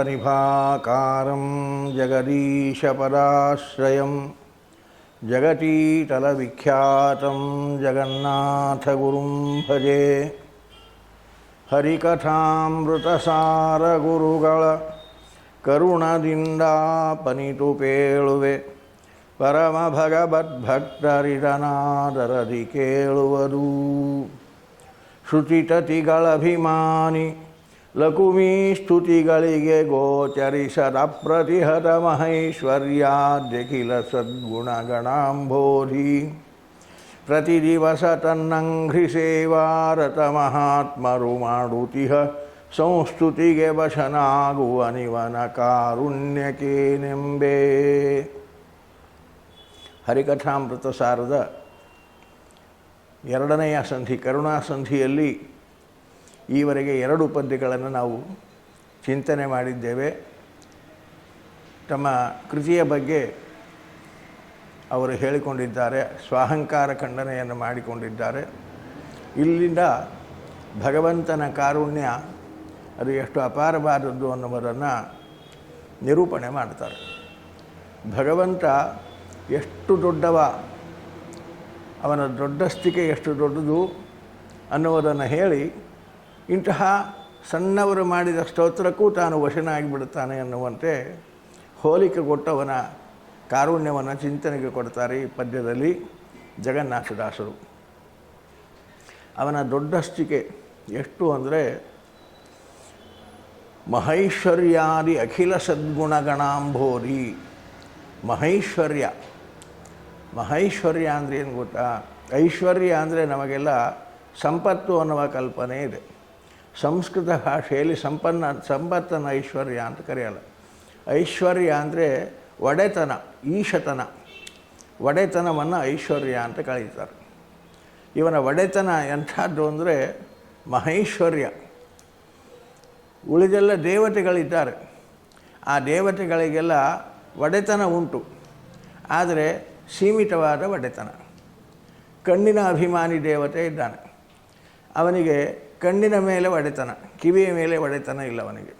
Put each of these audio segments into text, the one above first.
जलज्येष्ठनिभाकारं जगदीशपदाश्रयं जगतीतलविख्यातं जगन्नाथगुरुं भजे ಹರಿಕಥಾಮೃತಸಾರಗುರುಗಳ ಕರುಣದಿಂದಾಪನಿತು ಪೇಳುವೆ ಪರಮ ಭಗವದ್ಭಕ್ತರಿದನಾದರದಿ ಕೇಳುವುದು ಶ್ರುತಿತತಿಗಳಭಿಮಾನಿ ಲಕುಮೀ ಸ್ತುತಿಗಳಿಗೆ ಗೋಚರಿಸದ ಪ್ರತಿಹತ ಮಹೈಶ್ವರ್ಯಾದ್ಯಖಿಲ ಸದ್ಗುಣಗಣಾಂಬೋಧಿ. ಪ್ರತಿದಿವಸ ತನ್ನಂಘ್ರಿ ಸೇವಾರತ ಮಹಾತ್ಮರು ಮಾಡುತಿಹ ಸಂಸ್ತುತಿಗೆ ವಶನಾಗುವ ನಿವನ ಕಾರುಣ್ಯಕೇನೆಂಬೇ. ಹರಿಕಥಾಮೃತ ಸಾರದ ಎರಡನೆಯ ಸಂಧಿ ಕರುಣಾ ಸಂಧಿಯಲ್ಲಿ ಈವರೆಗೆ ಎರಡು ಪದ್ಯಗಳನ್ನು ನಾವು ಚಿಂತನೆ ಮಾಡಿದ್ದೇವೆ. ತಮ್ಮ ಕೃತಿಯ ಬಗ್ಗೆ ಅವರು ಹೇಳಿಕೊಂಡಿದ್ದಾರೆ, ಸ್ವಾಹಂಕಾರ ಖಂಡನೆಯನ್ನು ಮಾಡಿಕೊಂಡಿದ್ದಾರೆ. ಇಲ್ಲಿಂದ ಭಗವಂತನ ಕಾರುಣ್ಯ ಅದು ಎಷ್ಟು ಅಪಾರವಾದದ್ದು ಅನ್ನುವುದನ್ನು ನಿರೂಪಣೆ ಮಾಡ್ತಾರೆ. ಭಗವಂತ ಎಷ್ಟು ದೊಡ್ಡವ, ಅವನ ದೊಡ್ಡಸ್ತಿಕೆ ಎಷ್ಟು ದೊಡ್ಡದು ಅನ್ನುವುದನ್ನು ಹೇಳಿ ಇಂತಹ ಸಣ್ಣವರು ಮಾಡಿದ ಸ್ತೋತ್ರಕ್ಕೂ ತಾನು ವಶನಾಗಿಬಿಡುತ್ತಾನೆ ಎನ್ನುವಂತೆ ಹೋಲಿಕೆ ಕೊಟ್ಟವನ ಕಾರುಣ್ಯವನ್ನು ಚಿಂತನೆಗೆ ಕೊಡ್ತಾರೆ ಈ ಪದ್ಯದಲ್ಲಿ ಜಗನ್ನಾಥದಾಸರು. ಅವನ ದೊಡ್ಡಷ್ಟಿಕೆ ಎಷ್ಟು ಅಂದರೆ, ಮಹೈಶ್ವರ್ಯಾದಿ ಅಖಿಲ ಸದ್ಗುಣಗಣಾಂಭೋರಿ. ಮಹೈಶ್ವರ್ಯ. ಮಹೈಶ್ವರ್ಯ ಅಂದರೆ ಏನು ಗೊತ್ತಾ? ಐಶ್ವರ್ಯ ಅಂದರೆ ನಮಗೆಲ್ಲ ಸಂಪತ್ತು ಅನ್ನುವ ಕಲ್ಪನೆ ಇದೆ. ಸಂಸ್ಕೃತ ಭಾಷೆಯಲ್ಲಿ ಸಂಪನ್ನ, ಸಂಪತ್ತನ ಐಶ್ವರ್ಯ ಅಂತ ಕರೆಯಲ್ಲ. ಐಶ್ವರ್ಯ ಅಂದರೆ ಒಡೆತನ, ಈಶತನ. ಒಡೆತನವನ್ನು ಐಶ್ವರ್ಯ ಅಂತ ಕಳೀತಾರೆ ಇವನ ಒಡೆತನ ಎಂಥದ್ದು ಅಂದರೆ ಮಹೈಶ್ವರ್ಯ. ಉಳಿದೆಲ್ಲ ದೇವತೆಗಳಿದ್ದಾರೆ. ಆ ದೇವತೆಗಳಿಗೆಲ್ಲ ಒಡೆತನ ಉಂಟು. ಆದರೆ ಸೀಮಿತವಾದ ಒಡೆತನ. ಕಣ್ಣಿನ ಅಭಿಮಾನಿ ದೇವತೆ ಇದ್ದಾನೆ. ಅವನಿಗೆ ಕಣ್ಣಿನ ಮೇಲೆ ಒಡೆತನ, ಕಿವಿಯ ಮೇಲೆ ಒಡೆತನ ಇಲ್ಲ ಅವನಿಗೆ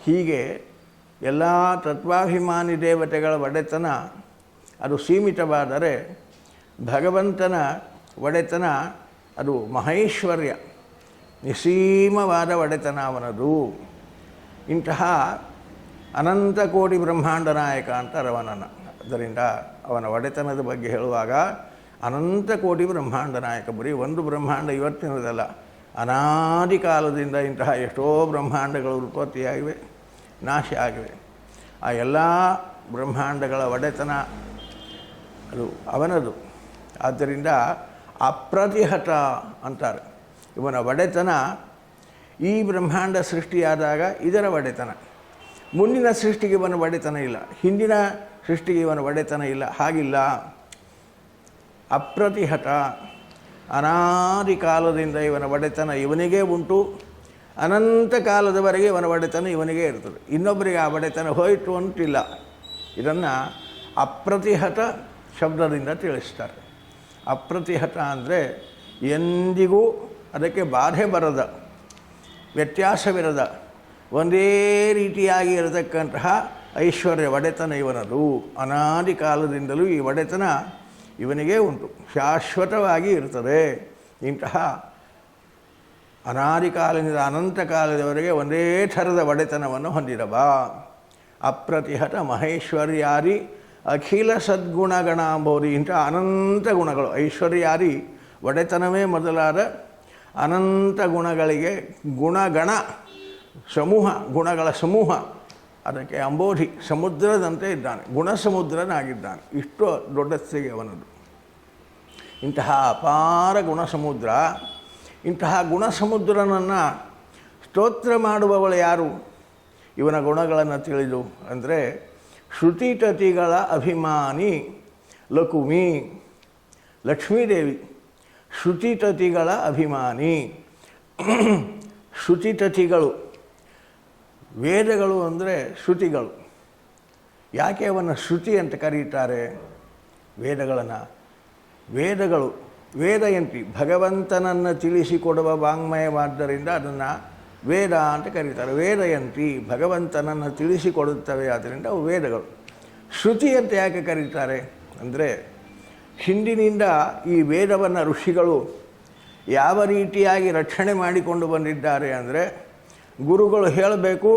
ಹೀಗೆ ಎಲ್ಲ ತತ್ವಾಭಿಮಾನಿ ದೇವತೆಗಳ ಒಡೆತನ ಅದು ಸೀಮಿತವಾದರೆ ಭಗವಂತನ ಒಡೆತನ ಅದು ಮಹೇಶ್ವರ್ಯ, ನಿಸೀಮವಾದ ಒಡೆತನ ಅವನದು. ಇಂತಹ ಅನಂತ ಕೋಟಿ ಬ್ರಹ್ಮಾಂಡ ನಾಯಕ ಅಂತ ರವಣನ ಅದರಿಂದ ಅವನ ಒಡೆತನದ ಬಗ್ಗೆ ಹೇಳುವಾಗ ಅನಂತ ಕೋಟಿ ಬ್ರಹ್ಮಾಂಡ ನಾಯಕ, ಬರೀ ಒಂದು ಬ್ರಹ್ಮಾಂಡ ಇವತ್ತಿನದಲ್ಲ ಅನಾದಿ ಕಾಲದಿಂದ ಇಂತಹ ಎಷ್ಟೋ ಬ್ರಹ್ಮಾಂಡಗಳು ಉತ್ಪತ್ತಿಯಾಗಿವೆ, ನಾಶ ಆಗಿವೆ. ಆ ಎಲ್ಲ ಬ್ರಹ್ಮಾಂಡಗಳ ಒಡೆತನ ಅದು ಅವನದು. ಆದ್ದರಿಂದ ಅಪ್ರತಿಹತ ಅಂತಾರೆ. ಇವನ ಒಡೆತನ ಈ ಬ್ರಹ್ಮಾಂಡ ಸೃಷ್ಟಿಯಾದಾಗ ಇದರ ಒಡೆತನ. ಮುಂದಿನ ಸೃಷ್ಟಿಗೆ ಇವನ ಒಡೆತನ ಇಲ್ಲ. ಹಿಂದಿನ ಸೃಷ್ಟಿಗೆ ಇವನ ಒಡೆತನ ಇಲ್ಲ. ಹಾಗಿಲ್ಲ. ಅಪ್ರತಿಹತ. ಅನಾದಿ ಕಾಲದಿಂದ ಇವನ ಒಡೆತನ ಇವನಿಗೇ ಉಂಟು. ಅನಂತ ಕಾಲದವರೆಗೆ ಇವನ ಒಡೆತನ ಇವನಿಗೇ ಇರ್ತದೆ. ಇನ್ನೊಬ್ಬರಿಗೆ ಆ ಒಡೆತನ ಹೋಯಿತು ಅಂತಿಲ್ಲ. ಇದನ್ನು ಅಪ್ರತಿಹತ ಶಬ್ದದಿಂದ ತಿಳಿಸ್ತಾರೆ. ಅಪ್ರತಿಹತ ಅಂದರೆ ಎಂದಿಗೂ ಅದಕ್ಕೆ ಬಾಧೆ ಬರದ, ವ್ಯತ್ಯಾಸವಿರದ, ಒಂದೇ ರೀತಿಯಾಗಿ ಇರತಕ್ಕಂತಹ ಐಶ್ವರ್ಯ ಒಡೆತನ ಇವನದು. ಅನಾದಿ ಕಾಲದಿಂದಲೂ ಈ ಒಡೆತನ ಇವನಿಗೇ ಉಂಟು. ಶಾಶ್ವತವಾಗಿ ಇರ್ತದೆ. ಇಂತಹ ಅನಾದಿ ಕಾಲದಿಂದ ಅನಂತ ಕಾಲದವರೆಗೆ ಒಂದೇ ಥರದ ಒಡೆತನವನ್ನು ಹೊಂದಿರಬ. ಅಪ್ರತಿಹತ ಮಹೇಶ್ವರ್ಯಾರಿ ಅಖಿಲ ಸದ್ಗುಣಗಣಾಂಬೋಧಿ ಇಂಥ ಅನಂತ ಗುಣಗಳು. ಐಶ್ವರ್ಯಾರಿ ಒಡೆತನವೇ ಮೊದಲಾದ ಅನಂತ ಗುಣಗಳಿಗೆ ಗುಣಗಣ, ಸಮೂಹ, ಗುಣಗಳ ಸಮೂಹ. ಅದಕ್ಕೆ ಅಂಬೋಧಿ ಸಮುದ್ರದಂತೆ ಇದ್ದಾನೆ, ಗುಣಸಮುದ್ರನಾಗಿದ್ದಾನೆ. ಇಷ್ಟು ದೊಡ್ಡ ಅವನದು. ಇಂತಹ ಅಪಾರ ಗುಣಸಮುದ್ರ, ಇಂತಹ ಗುಣಸಮುದ್ರನನ್ನು ಸ್ತೋತ್ರ ಮಾಡುವವಳು ಯಾರು? ಇವನ ಗುಣಗಳನ್ನು ತಿಳಿದು ಅಂದರೆ, ಶ್ರುತಿತತಿಗಳ ಅಭಿಮಾನಿ ಲಕುಮಿ, ಲಕ್ಷ್ಮೀದೇವಿ. ಶ್ರುತಿತತಿಗಳ ಅಭಿಮಾನಿ, ಶ್ರುತಿತತಿಗಳು. ವೇದಗಳು ಅಂದರೆ ಶ್ರುತಿಗಳು. ಯಾಕೆ ಅವನ್ನು ಶ್ರುತಿ ಅಂತ ಕರೀತಾರೆ? ವೇದಗಳನ್ನು. ವೇದಗಳು ವೇದಯಂತಿ ಭಗವಂತನನ್ನು ತಿಳಿಸಿಕೊಡುವ ವಾಂಗ್ಮಯವಾದ್ದರಿಂದ ಅದನ್ನು ವೇದ ಅಂತ ಕರೀತಾರೆ. ವೇದಯಂತಿ ಭಗವಂತನನ್ನು ತಿಳಿಸಿಕೊಡುತ್ತವೆ ಆದ್ದರಿಂದ ಅವು ವೇದಗಳು. ಶ್ರುತಿ ಅಂತ ಯಾಕೆ ಕರೀತಾರೆ? ಅಂದರೆ ಹಿಂದಿನಿಂದ ಈ ವೇದವನ್ನು ಋಷಿಗಳು ಯಾವ ರೀತಿಯಾಗಿ ರಕ್ಷಣೆ ಮಾಡಿಕೊಂಡು ಬಂದಿದ್ದಾರೆ ಅಂದರೆ ಗುರುಗಳು ಹೇಳಬೇಕು,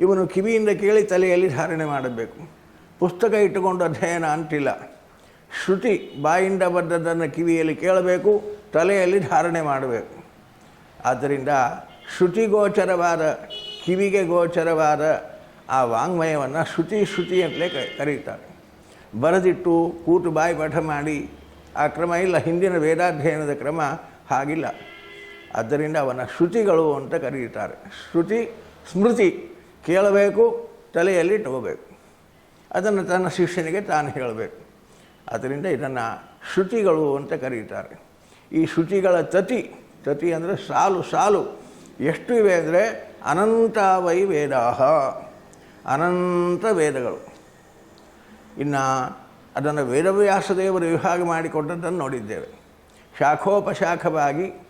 ಇವನು ಕಿವಿಯಿಂದ ಕೇಳಿ ತಲೆಯಲ್ಲಿ ಧಾರಣೆ ಮಾಡಬೇಕು. ಪುಸ್ತಕ ಇಟ್ಟುಕೊಂಡು ಅಧ್ಯಯನ ಅಂತಿಲ್ಲ. ಶ್ರುತಿ ಬಾಯಿಂದ ಬಂದದ್ದನ್ನು ಕಿವಿಯಲ್ಲಿ ಕೇಳಬೇಕು, ತಲೆಯಲ್ಲಿ ಧಾರಣೆ ಮಾಡಬೇಕು. ಆದ್ದರಿಂದ ಶ್ರುತಿಗೋಚರವಾದ ಕಿವಿಗೆ ಗೋಚರವಾದ ಆ ವಾಂಗ್ಮಯವನ್ನು ಶ್ರುತಿ ಶ್ರುತಿ ಅಂತಲೇ ಕರೀತಾರೆ ಬರೆದಿಟ್ಟು ಕೂತು ಬಾಯಿ ಪಾಠ ಮಾಡಿ, ಆ ಕ್ರಮ ಇಲ್ಲ, ಹಿಂದಿನ ವೇದಾಧ್ಯಯನದ ಕ್ರಮ ಹಾಗಿಲ್ಲ. ಆದ್ದರಿಂದ ಅವನ ಶ್ರುತಿಗಳು ಅಂತ ಕರೆಯುತ್ತಾರೆ ಶ್ರುತಿ, ಸ್ಮೃತಿ ಕೇಳಬೇಕು, ತಲೆಯಲ್ಲಿ ಇಟ್ಕೋಬೇಕು ಅದನ್ನು ತನ್ನ ಶಿಷ್ಯನಿಗೆ ತಾನು ಹೇಳಬೇಕು. ಅದರಿಂದ ಇದನ್ನು ಶ್ರುತಿಗಳು ಅಂತ ಕರೆಯುತ್ತಾರೆ ಈ ಶ್ರುತಿಗಳ ತತಿ ತತಿ ಅಂದರೆ ಸಾಲು ಸಾಲು. ಎಷ್ಟು ಇವೆ ಅಂದರೆ ಅನಂತ ವೈ ವೇದಾಹ. ಅನಂತ ವೇದಗಳು. ಇನ್ನು ಅದನ್ನು ವೇದವ್ಯಾಸದೇವರು ವಿಭಾಗ ಮಾಡಿಕೊಟ್ಟದ್ದನ್ನು ನೋಡಿದ್ದೇವೆ. ಶಾಖೋಪಶಾಖವಾಗಿ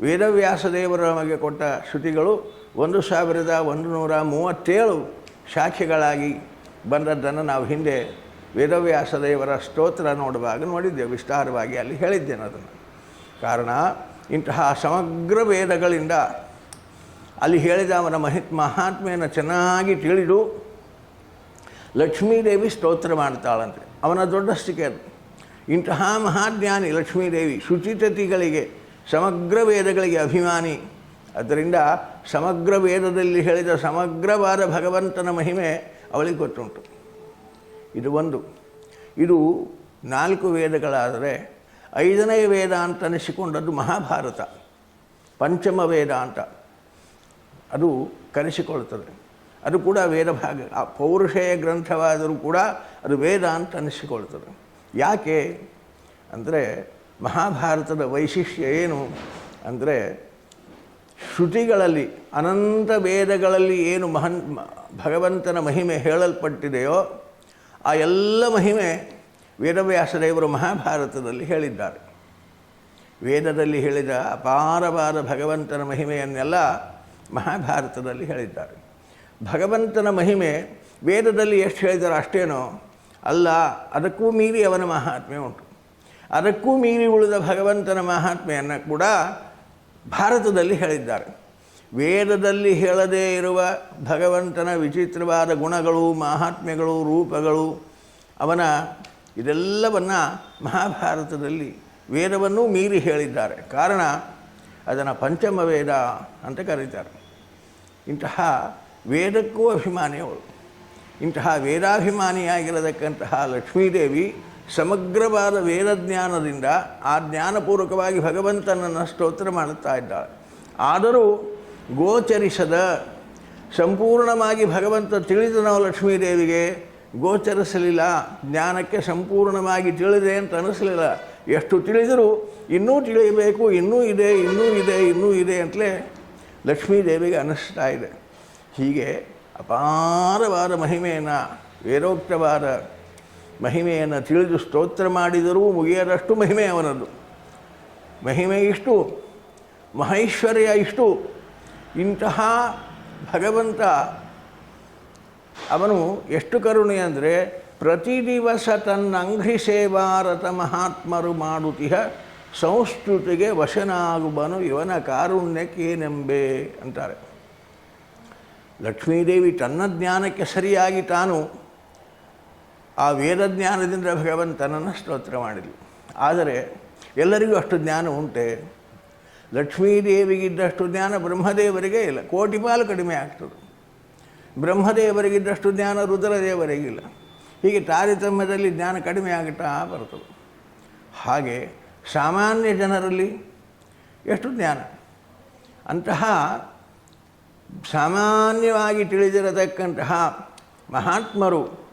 ವೇದವ್ಯಾಸದೇವರು ನಮಗೆ ಕೊಟ್ಟ ಶ್ರುತಿಗಳು ಒಂದು ಸಾವಿರದ ಒಂದು ನೂರ ಮೂವತ್ತೇಳು ಶಾಖೆಗಳಾಗಿ ಬಂದದ್ದನ್ನು ನಾವು ಹಿಂದೆ ವೇದವ್ಯಾಸದೇವರ ಸ್ತೋತ್ರ ನೋಡುವಾಗ ನೋಡಿದ್ದೇವೆ, ವಿಸ್ತಾರವಾಗಿ ಅಲ್ಲಿ ಹೇಳಿದ್ದೇನೆ ಅದನ್ನು. ಕಾರಣ, ಇಂತಹ ಸಮಗ್ರ ವೇದಗಳಿಂದ ಅಲ್ಲಿ ಹೇಳಿದ ಅವನ ಮಹಿತ್ ಮಹಾತ್ಮೆಯನ್ನು ಚೆನ್ನಾಗಿ ತಿಳಿದು ಲಕ್ಷ್ಮೀದೇವಿ ಸ್ತೋತ್ರ ಮಾಡ್ತಾಳಂತೆ. ಅವನ ದೊಡ್ಡಸ್ತಿಕೆ ಅದು. ಇಂತಹ ಮಹಾಜ್ಞಾನಿ ಲಕ್ಷ್ಮೀದೇವಿ ಶುಚಿತತಿಗಳಿಗೆ ಸಮಗ್ರ ವೇದಗಳಿಗೆ ಅಭಿಮಾನಿ. ಅದರಿಂದ ಸಮಗ್ರ ವೇದದಲ್ಲಿ ಹೇಳಿದ ಸಮಗ್ರವಾದ ಭಗವಂತನ ಮಹಿಮೆ ಅವಳಿಗೆ ಗೊತ್ತುಂಟು. ಇದು ಒಂದು. ಇದು ನಾಲ್ಕು ವೇದಗಳಾದರೆ ಐದನೇ ವೇದ ಅಂತ ಅನಿಸಿಕೊಂಡದ್ದು ಮಹಾಭಾರತ. ಪಂಚಮ ವೇದ ಅಂತ. ಅದು ಕರೆಸಿಕೊಳ್ತದೆ ಅದು ಕೂಡ ವೇದ ಭಾಗ. ಆ ಪೌರುಷೇಯ ಗ್ರಂಥವಾದರೂ ಕೂಡ ಅದು ವೇದ ಅಂತ ಅನಿಸಿಕೊಳ್ತದೆ ಯಾಕೆ? ಅಂದರೆ ಮಹಾಭಾರತದ ವೈಶಿಷ್ಟ್ಯ ಏನು ಅಂದರೆ ಶ್ರುತಿಗಳಲ್ಲಿ, ಅನಂತ ವೇದಗಳಲ್ಲಿ ಏನು ಮಹನ್, ಭಗವಂತನ ಮಹಿಮೆ ಹೇಳಲ್ಪಟ್ಟಿದೆಯೋ, ಆ ಎಲ್ಲ ಮಹಿಮೆ ವೇದವ್ಯಾಸದೇವರು ಮಹಾಭಾರತದಲ್ಲಿ ಹೇಳಿದ್ದಾರೆ. ವೇದದಲ್ಲಿ ಹೇಳಿದ ಅಪಾರವಾದ ಭಗವಂತನ ಮಹಿಮೆಯನ್ನೆಲ್ಲ ಮಹಾಭಾರತದಲ್ಲಿ ಹೇಳಿದ್ದಾರೆ. ಭಗವಂತನ ಮಹಿಮೆ ವೇದದಲ್ಲಿ ಎಷ್ಟು ಹೇಳಿದಾರೋ ಅಷ್ಟೇನೋ, ಅಲ್ಲ, ಅದಕ್ಕೂ ಮೀರಿ ಅವನ ಮಹಾತ್ಮೆ ಉಂಟು. ಅದಕ್ಕೂ ಮೀರಿ ಉಳಿದ ಭಗವಂತನ ಮಹಾತ್ಮೆಯನ್ನು ಕೂಡ ಭಾರತದಲ್ಲಿ ಹೇಳಿದ್ದಾರೆ. ವೇದದಲ್ಲಿ ಹೇಳದೇ ಇರುವ ಭಗವಂತನ ವಿಚಿತ್ರವಾದ ಗುಣಗಳು, ಮಹಾತ್ಮೆಗಳು, ರೂಪಗಳು, ಅವನ ಇದೆಲ್ಲವನ್ನು ಮಹಾಭಾರತದಲ್ಲಿ ವೇದವನ್ನು ಮೀರಿ ಹೇಳಿದ್ದಾರೆ. ಕಾರಣ ಅದನ್ನು ಪಂಚಮ ವೇದ ಅಂತ ಕರೀತಾರೆ. ಇಂತಹ ವೇದಕ್ಕೂ ಅಭಿಮಾನಿ ಅವಳು ಇಂತಹ ವೇದಾಭಿಮಾನಿಯಾಗಿರತಕ್ಕಂತಹ ಲಕ್ಷ್ಮೀದೇವಿ ಸಮಗ್ರವಾದ ವೇದಜ್ಞಾನದಿಂದ ಆ ಜ್ಞಾನಪೂರ್ವಕವಾಗಿ ಭಗವಂತನನ್ನು ಸ್ತೋತ್ರ ಮಾಡುತ್ತಾ ಇದ್ದಾಳೆ. ಆದರೂ ಗೋಚರಿಸದ, ಸಂಪೂರ್ಣವಾಗಿ ಭಗವಂತ ತಿಳಿದನೋ ಲಕ್ಷ್ಮೀದೇವಿಗೆ ಗೋಚರಿಸಲಿಲ್ಲ, ಜ್ಞಾನಕ್ಕೆ ಸಂಪೂರ್ಣವಾಗಿ ತಿಳಿದೆ ಅಂತ ಅನಿಸಲಿಲ್ಲ. ಎಷ್ಟು ತಿಳಿದರೂ ಇನ್ನೂ ತಿಳಿಯಬೇಕು, ಇನ್ನೂ ಇದೆ ಇನ್ನೂ ಇದೆ ಇನ್ನೂ ಇದೆ ಅಂತಲೇ ಲಕ್ಷ್ಮೀದೇವಿಗೆ ಅನ್ನಿಸ್ತಾ ಇದೆ. ಹೀಗೆ ಅಪಾರವಾದ ಮಹಿಮೆಯನ್ನು, ವೇದೋಕ್ತವಾದ ಮಹಿಮೆಯನ್ನು ತಿಳಿದು ಸ್ತೋತ್ರ ಮಾಡಿದರೂ ಮುಗಿಯದಷ್ಟು ಮಹಿಮೆ ಅವನದು. ಮಹಿಮೆ ಇಷ್ಟು, ಮಹೈಶ್ವರ್ಯ ಇಷ್ಟು, ಇಂತಹ ಭಗವಂತ ಅವನು ಎಷ್ಟು ಕರುಣೆ ಅಂದರೆ ಪ್ರತಿ ದಿವಸ ತನ್ನ ಅಂಘ್ರಿ ಸೇವಾರತ ಮಹಾತ್ಮರು ಮಾಡುತ್ತಿಹ ಸಂಸ್ಕೃತಿಗೆ ವಶನಾಗುವನು ಇವನ ಕಾರುಣ್ಯಕ್ಕೇನೆಂಬೆ ಅಂತಾರೆ. ಲಕ್ಷ್ಮೀದೇವಿ ತನ್ನ ಜ್ಞಾನಕ್ಕೆ ಸರಿಯಾಗಿ ತಾನು ಆ ವೇದಜ್ಞಾನದಿಂದ ಭಗವಂತನನ್ನು ಸ್ತೋತ್ರ ಮಾಡಿದ್ಲು. ಆದರೆ ಎಲ್ಲರಿಗೂ ಅಷ್ಟು ಜ್ಞಾನ ಉಂಟೆ. ಲಕ್ಷ್ಮೀದೇವಿಗಿದ್ದಷ್ಟು ಜ್ಞಾನ ಬ್ರಹ್ಮದೇವರಿಗೆ ಇಲ್ಲ. ಕೋಟಿ ಪಾಲು ಕಡಿಮೆ ಆಗ್ತದೆ. ಬ್ರಹ್ಮದೇವರಿಗಿದ್ದಷ್ಟು ಜ್ಞಾನ ರುದ್ರದೇವರಿಗಿಲ್ಲ ಹೀಗೆ ತಾರತಮ್ಯದಲ್ಲಿ ಜ್ಞಾನ ಕಡಿಮೆ ಆಗುತ್ತಾ ಬರ್ತದೆ. ಹಾಗೆ ಸಾಮಾನ್ಯ ಜನರಲ್ಲಿ ಎಷ್ಟು ಜ್ಞಾನ? ಅಂತಹ ಸಾಮಾನ್ಯವಾಗಿ ತಿಳಿದಿರತಕ್ಕಂತಹ ಮಹಾತ್ಮರು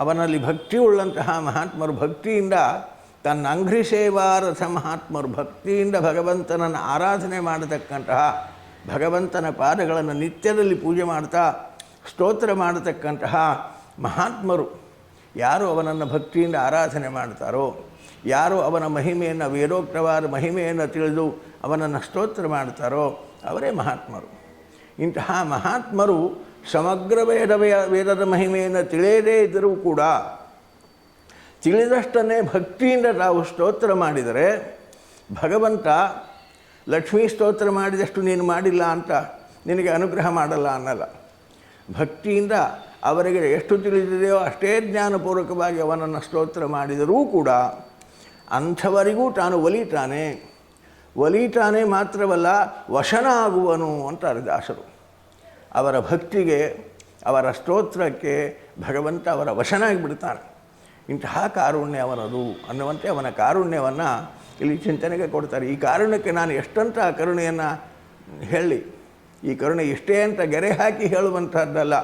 ಅವನಲ್ಲಿ ಭಕ್ತಿ ಉಳ್ಳಂತಹ ಮಹಾತ್ಮರು ಭಕ್ತಿಯಿಂದ ತನ್ನ ಅಂಘ್ರಿ ಸೇವಾರಥ ಮಹಾತ್ಮರು ಭಕ್ತಿಯಿಂದ ಭಗವಂತನನ್ನು ಆರಾಧನೆ ಮಾಡತಕ್ಕಂತಹ ಭಗವಂತನ ಪಾದಗಳನ್ನು ನಿತ್ಯದಲ್ಲಿ ಪೂಜೆ ಮಾಡ್ತಾ ಸ್ತೋತ್ರ ಮಾಡತಕ್ಕಂತಹ ಮಹಾತ್ಮರು. ಯಾರು ಅವನನ್ನು ಭಕ್ತಿಯಿಂದ ಆರಾಧನೆ ಮಾಡ್ತಾರೋ, ಯಾರು ಅವನ ಮಹಿಮೆಯನ್ನು, ವೇದೋಕ್ತವಾದ ಮಹಿಮೆಯನ್ನು ತಿಳಿದು ಅವನನ್ನು ಸ್ತೋತ್ರ ಮಾಡ್ತಾರೋ, ಅವರೇ ಮಹಾತ್ಮರು. ಇಂತಹ ಮಹಾತ್ಮರು ಸಮಗ್ರ ವೇದ ವೇದದ ಮಹಿಮೆಯನ್ನು ತಿಳಿಯದೇ ಇದ್ದರೂ ಕೂಡ ತಿಳಿದಷ್ಟನ್ನೇ ಭಕ್ತಿಯಿಂದ ತಾವು ಸ್ತೋತ್ರ ಮಾಡಿದರೆ, ಭಗವಂತ, ಲಕ್ಷ್ಮೀ ಸ್ತೋತ್ರ ಮಾಡಿದಷ್ಟು ನೀನು ಮಾಡಿಲ್ಲ ಅಂತ ನಿನಗೆ ಅನುಗ್ರಹ ಮಾಡಲ್ಲ ಅನ್ನಲ್ಲ. ಭಕ್ತಿಯಿಂದ ಅವರಿಗೆ ಎಷ್ಟು ತಿಳಿದಿದೆಯೋ ಅಷ್ಟೇ ಜ್ಞಾನಪೂರ್ವಕವಾಗಿ ಅವನನ್ನು ಸ್ತೋತ್ರ ಮಾಡಿದರೂ ಕೂಡ ಅಂಥವರಿಗೂ ತಾನು ಒಲಿತಾನೆ. ಒಲಿತಾನೆ ಮಾತ್ರವಲ್ಲ ವಶನ ಆಗುವನು ಅಂತಾರೆ ದಾಸರು. ಅವರ ಭಕ್ತಿಗೆ, ಅವರ ಸ್ತೋತ್ರಕ್ಕೆ ಭಗವಂತ ಅವರ ವಶನಾಗಿಬಿಡ್ತಾನೆ ಇಂತಹ ಕಾರುಣ್ಯ ಅವನದು ಅನ್ನುವಂತೆ ಅವನ ಕಾರುಣ್ಯವನ್ನು ಇಲ್ಲಿ ಚಿಂತನೆಗೆ ಕೊಡ್ತಾರೆ. ಈ ಕಾರುಣ್ಯಕ್ಕೆ ನಾನು ಎಷ್ಟಂತ ಕರುಣೆಯನ್ನು ಹೇಳಿ, ಈ ಕರುಣೆ ಇಷ್ಟೇ ಅಂತ ಗೆರೆ ಹಾಕಿ ಹೇಳುವಂಥದ್ದಲ್ಲ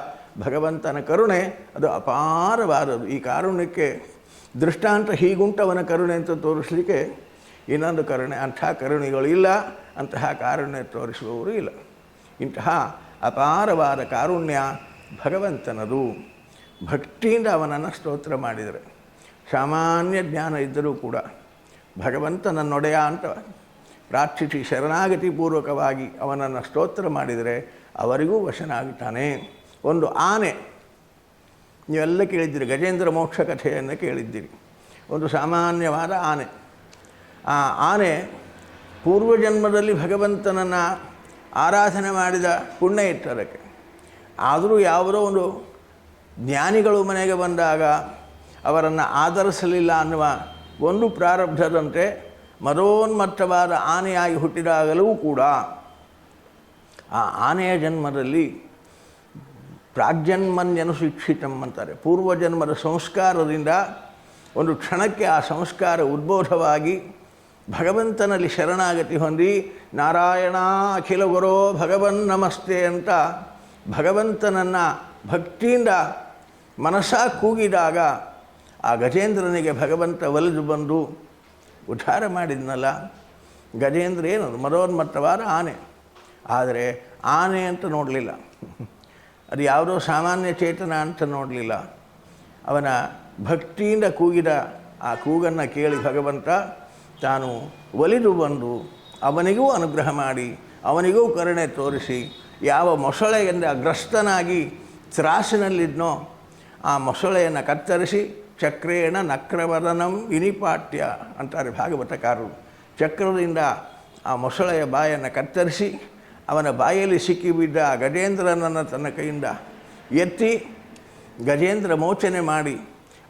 ಭಗವಂತನ ಕರುಣೆ ಅದು ಅಪಾರವಾದದು ಈ ಕಾರುಣ್ಯಕ್ಕೆ ದೃಷ್ಟಾಂತ ಹೀಗುಂಟವನ ಕರುಣೆ ಅಂತ ತೋರಿಸಲಿಕ್ಕೆ ಇನ್ನೊಂದು ಕರುಣೆ, ಅಂತಹ ಕರುಣೆಗಳು ಇಲ್ಲ, ಅಂತಹ ಕಾರುಣ್ಯ ತೋರಿಸುವವರು ಇಲ್ಲ. ಇಂತಹ ಅಪಾರವಾದ ಕಾರುಣ್ಯ ಭಗವಂತನದು. ಭಕ್ತಿಯಿಂದ ಅವನನ್ನು ಸ್ತೋತ್ರ ಮಾಡಿದರೆ. ಸಾಮಾನ್ಯ ಜ್ಞಾನ ಇದ್ದರೂ ಕೂಡ ಭಗವಂತನನ್ನೊಡೆಯ ಅಂತ ಪ್ರಾರ್ಥಿಸಿ ಶರಣಾಗತಿ ಪೂರ್ವಕವಾಗಿ ಅವನನ್ನು ಸ್ತೋತ್ರ ಮಾಡಿದರೆ ಅವರಿಗೂ ವಶನಾಗುತ್ತಾನೆ. ಒಂದು ಆನೆ. ನೀವೆಲ್ಲ ಕೇಳಿದ್ದೀರಿ, ಗಜೇಂದ್ರ ಮೋಕ್ಷ ಕಥೆಯನ್ನು ಕೇಳಿದ್ದೀರಿ. ಒಂದು ಸಾಮಾನ್ಯವಾದ ಆನೆ. ಆ ಆನೆ ಪೂರ್ವಜನ್ಮದಲ್ಲಿ ಭಗವಂತನನ್ನು ಆರಾಧನೆ ಮಾಡಿದ ಪುಣ್ಯ ಇತ್ತು ಅದಕ್ಕೆ. ಆದರೂ ಯಾವುದೋ ಒಂದು ಜ್ಞಾನಿಗಳು ಮನೆಗೆ ಬಂದಾಗ ಅವರನ್ನು ಆಧರಿಸಲಿಲ್ಲ ಅನ್ನುವ ಒಂದು ಪ್ರಾರಬ್ಧದಂತೆ ಮರೋನ್ಮತ್ತವಾದ ಆನೆಯಾಗಿ ಹುಟ್ಟಿದಾಗಲೂ ಕೂಡ ಆ ಆನೆಯ ಜನ್ಮದಲ್ಲಿ ಪ್ರಾಗ್ಜನ್ಮನ್ಯನು ಶಿಕ್ಷಿತಂ ಅಂತಾರೆ. ಪೂರ್ವಜನ್ಮದ ಸಂಸ್ಕಾರದಿಂದ ಒಂದು ಕ್ಷಣಕ್ಕೆ ಆ ಸಂಸ್ಕಾರ ಉದ್ಬೋಧವಾಗಿ ಭಗವಂತನಲ್ಲಿ ಶರಣಾಗತಿ ಹೊಂದಿ, ನಾರಾಯಣ ಅಖಿಲ ಗುರೋ ಭಗವನ್ ನಮಸ್ತೆ ಅಂತ ಭಗವಂತನನ್ನು ಭಕ್ತಿಯಿಂದ ಮನಸ ಕೂಗಿದಾಗ ಆ ಗಜೇಂದ್ರನಿಗೆ ಭಗವಂತ ಒಲಿದು ಬಂದು ಉದ್ಧಾರ ಮಾಡಿದ್ನಲ್ಲ. ಗಜೇಂದ್ರ ಏನದು? ಮರೋನ್ಮತ್ತವಾದ ಆನೆ. ಆದರೆ ಆನೆ ಅಂತ ನೋಡಲಿಲ್ಲ. ಅದು ಯಾವುದೋ ಸಾಮಾನ್ಯ ಚೇತನ ಅಂತ ನೋಡಲಿಲ್ಲ. ಅವನ ಭಕ್ತಿಯಿಂದ ಕೂಗಿದ ಆ ಕೂಗನ್ನು ಕೇಳಿ ಭಗವಂತ ತಾನು ಒಲಿದು ಬಂದು ಅವನಿಗೂ ಅನುಗ್ರಹ ಮಾಡಿ, ಅವನಿಗೂ ಕರುಣೆ ತೋರಿಸಿ, ಯಾವ ಮೊಸಳೆಯಿಂದ ಅಗ್ರಸ್ತನಾಗಿ ತ್ರಾಸಿನಲ್ಲಿದ್ನೋ, ಆ ಮೊಸಳೆಯನ್ನು ಕತ್ತರಿಸಿ, ಚಕ್ರೇಣ ನಕ್ರವದನಂ ವಿನಿಪಾಟ್ಯ ಅಂತಾರೆ ಭಾಗವತಕಾರರು. ಚಕ್ರದಿಂದ ಆ ಮೊಸಳೆಯ ಬಾಯನ್ನು ಕತ್ತರಿಸಿ, ಅವನ ಬಾಯಲ್ಲಿ ಸಿಕ್ಕಿಬಿದ್ದ ಆ ಗಜೇಂದ್ರನನ್ನು ತನ್ನ ಕೈಯಿಂದ ಎತ್ತಿ ಗಜೇಂದ್ರ ಮೋಚನೆ ಮಾಡಿ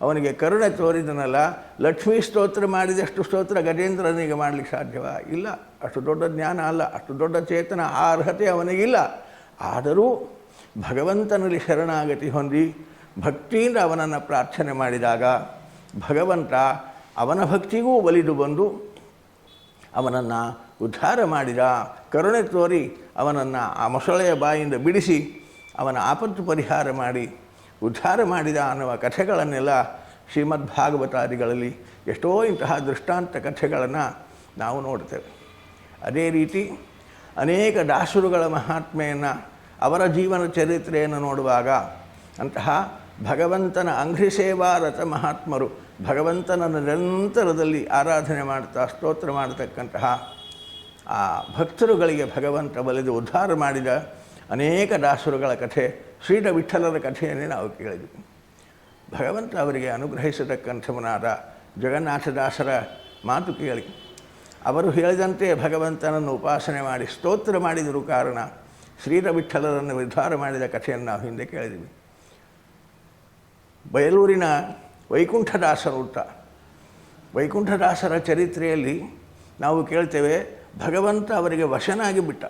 ಅವನಿಗೆ ಕರುಣೆ ತೋರಿದನಲ್ಲ, ಲಕ್ಷ್ಮೀ ಸ್ತೋತ್ರ ಮಾಡಿದಷ್ಟು ಸ್ತೋತ್ರ ಗಜೇಂದ್ರನಿಗೆ ಮಾಡಲಿಕ್ಕೆ ಸಾಧ್ಯವ? ಇಲ್ಲ. ಅಷ್ಟು ದೊಡ್ಡ ಜ್ಞಾನ ಅಲ್ಲ, ಅಷ್ಟು ದೊಡ್ಡ ಚೇತನ, ಆ ಅರ್ಹತೆ ಅವನಿಗಿಲ್ಲ. ಆದರೂ ಭಗವಂತನಲ್ಲಿ ಶರಣಾಗತಿ ಹೊಂದಿ, ಭಕ್ತಿಯಿಂದ ಅವನನ್ನು ಪ್ರಾರ್ಥನೆ ಮಾಡಿದಾಗ ಭಗವಂತ ಅವನ ಭಕ್ತಿಗೂ ಒಲಿದು ಬಂದು ಅವನನ್ನು ಉದ್ಧಾರ ಮಾಡಿದ, ಕರುಣೆ ತೋರಿ ಅವನನ್ನು ಆ ಮೊಸಳೆಯ ಬಾಯಿಂದ ಬಿಡಿಸಿ ಅವನ ಆಪತ್ತು ಪರಿಹಾರ ಮಾಡಿ ಉದ್ಧಾರ ಮಾಡಿದ ಅನ್ನುವ ಕಥೆಗಳನ್ನೆಲ್ಲ ಶ್ರೀಮದ್ ಭಾಗವತಾದಿಗಳಲ್ಲಿ ಎಷ್ಟೋ ಇಂತಹ ದೃಷ್ಟಾಂತ ಕಥೆಗಳನ್ನು ನಾವು ನೋಡ್ತೇವೆ. ಅದೇ ರೀತಿ ಅನೇಕ ದಾಸರುಗಳ ಮಹಾತ್ಮೆಯನ್ನು ಅವರ ಜೀವನ ಚರಿತ್ರೆಯನ್ನು ನೋಡುವಾಗ ಅಂತಹ ಭಗವಂತನ ಅಂಘ್ರಿ ಸೇವಾರತ ಮಹಾತ್ಮರು ಭಗವಂತನನ್ನು ನಿರಂತರದಲ್ಲಿ ಆರಾಧನೆ ಮಾಡ್ತಾ ಸ್ತೋತ್ರ ಮಾಡತಕ್ಕಂತಹ ಆ ಭಕ್ತರುಗಳಿಗೆ ಭಗವಂತ ಬಲಿದು ಉದ್ಧಾರ ಮಾಡಿದ ಅನೇಕ ದಾಸುರುಗಳ ಕಥೆ ಶ್ರೀಡ ವಿಠಲರ ಕಥೆಯನ್ನೇ ನಾವು ಕೇಳಿದ್ವಿ. ಭಗವಂತ ಅವರಿಗೆ ಅನುಗ್ರಹಿಸತಕ್ಕಂಥವನಾದ ಜಗನ್ನಾಥದಾಸರ ಮಾತು ಕೇಳಿ. ಅವರು ಹೇಳಿದಂತೆ ಭಗವಂತನನ್ನು ಉಪಾಸನೆ ಮಾಡಿ ಸ್ತೋತ್ರ ಮಾಡಿದರು ಕಾರಣ ಶ್ರೀರ ವಿಠಲರನ್ನು ನಿರ್ಧಾರ ಮಾಡಿದ ಕಥೆಯನ್ನು ನಾವು ಹಿಂದೆ ಕೇಳಿದ್ವಿ. ಬಯಲೂರಿನ ವೈಕುಂಠದಾಸರು ಹುಟ್ಟ ವೈಕುಂಠದಾಸರ ಚರಿತ್ರೆಯಲ್ಲಿ ನಾವು ಕೇಳ್ತೇವೆ ಭಗವಂತ ಅವರಿಗೆ ವಶನಾಗಿ ಬಿಟ್ಟ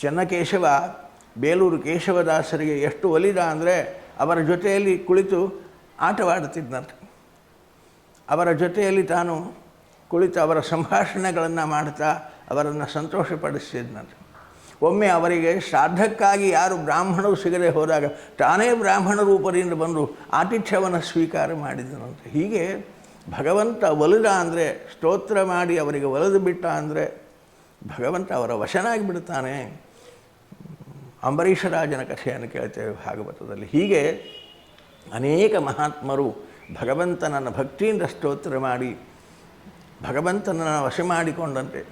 ಚೆನ್ನಕೇಶವ ಬೇಲೂರು ಕೇಶವದಾಸರಿಗೆ ಎಷ್ಟು ಒಲಿದ ಅಂದರೆ ಅವರ ಜೊತೆಯಲ್ಲಿ ಕುಳಿತು ಆಟವಾಡುತ್ತಿದ್ದಂತೆ. ಅವರ ಜೊತೆಯಲ್ಲಿ ತಾನು ಕುಳಿತು ಅವರ ಸಂಭಾಷಣೆಗಳನ್ನು ಮಾಡ್ತಾ ಅವರನ್ನು ಸಂತೋಷಪಡಿಸಿದ್ನಂತೆ ಒಮ್ಮೆ ಅವರಿಗೆ ಶ್ರಾದ್ದಕ್ಕಾಗಿ ಯಾರು ಬ್ರಾಹ್ಮಣರು ಸಿಗದೆ ಹೋದಾಗ ತಾನೇ ಬ್ರಾಹ್ಮಣ ರೂಪದಿಂದ ಬಂದು ಆತಿಥ್ಯವನ್ನು ಸ್ವೀಕಾರ ಮಾಡಿದನಂತೆ. ಹೀಗೆ ಭಗವಂತ ಒಲಿದ ಅಂದರೆ, ಸ್ತೋತ್ರ ಮಾಡಿ ಅವರಿಗೆ ಒಲಿದು ಬಿಟ್ಟ ಅಂದರೆ ಭಗವಂತ ಅವರ ವಶನಾಗಿ ಬಿಡ್ತಾನೆ ಅಂಬರೀಷರಾಜನ ಕಥೆಯನ್ನು ಕೇಳ್ತೇವೆ ಭಾಗವತದಲ್ಲಿ. ಹೀಗೆ ಅನೇಕ ಮಹಾತ್ಮರು ಭಗವಂತನನ್ನು ಭಕ್ತಿಯಿಂದ ಸ್ತೋತ್ರ ಮಾಡಿ, ಭಗವಂತನನ್ನು ವಶ ಮಾಡಿಕೊಂಡಂತೆ.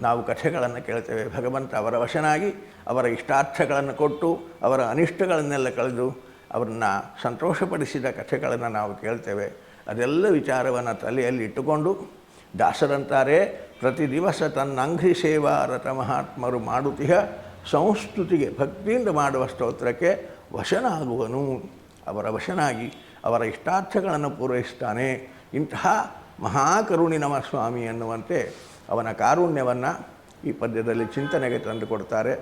ನಾವು ಕಥೆಗಳನ್ನು ಕೇಳ್ತೇವೆ. ಭಗವಂತ ಅವರ ವಶನಾಗಿ, ಅವರ ಇಷ್ಟಾರ್ಥಗಳನ್ನು ಕೊಟ್ಟು, ಅವರ ಅನಿಷ್ಟಗಳನ್ನೆಲ್ಲ ಕಳೆದು, ಅವರನ್ನು ಸಂತೋಷಪಡಿಸಿದ ಕಥೆಗಳನ್ನು ನಾವು ಕೇಳ್ತೇವೆ. ಅದೆಲ್ಲ ವಿಚಾರವನ್ನು ತಲೆಯಲ್ಲಿ ಇಟ್ಟುಕೊಂಡು, ದಾಸರಂತಾರೆ ಪ್ರತಿ ದಿವಸ ತನ್ನ ಅಂಘ್ರಿ ಸೇವಾ ರಥ ಮಹಾತ್ಮರು ಮಾಡುತ್ತಿಹ ಸಂಸ್ತುತಿಗೆ ಭಕ್ತಿಯಿಂದ ಮಾಡುವ ಸ್ತೋತ್ರಕ್ಕೆ ವಶನಾಗುವನು. ಅವರ ವಶನಾಗಿ ಅವರ ಇಷ್ಟಾರ್ಥಗಳನ್ನು ಪೂರೈಸ್ತಾನೆ ಇಂತಹ ಮಹಾಕರುಣಿ ನಮ ಸ್ವಾಮಿ ಎನ್ನುವಂತೆ ಅವನ ಕಾರುಣ್ಯವನ್ನು ಈ ಪದ್ಯದಲ್ಲಿ ಚಿಂತನೆಗೆ ತಂದುಕೊಡ್ತಾರೆ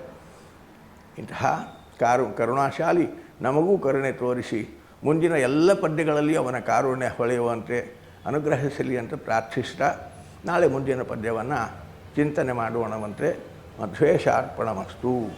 ಇಂತಹ ಕಾರು, ಕರುಣಾಶಾಲಿ ನಮಗೂ ಕರುಣೆ ತೋರಿಸಿ ಮುಂದಿನ ಎಲ್ಲ ಪದ್ಯಗಳಲ್ಲಿ ಅವನ ಕಾರುಣ್ಯ ಹೊಳೆಯುವಂತೆ ಅನುಗ್ರಹಿಸಲಿ ಅಂತ ಪ್ರಾರ್ಥಿಸ್ತಾ ನಾಳೆ ಮುಂದಿನ ಪದ್ಯವನ್ನು ಚಿಂತನೆ ಮಾಡೋಣವಂತೆ દ્વેષાર્પણમસ્તુ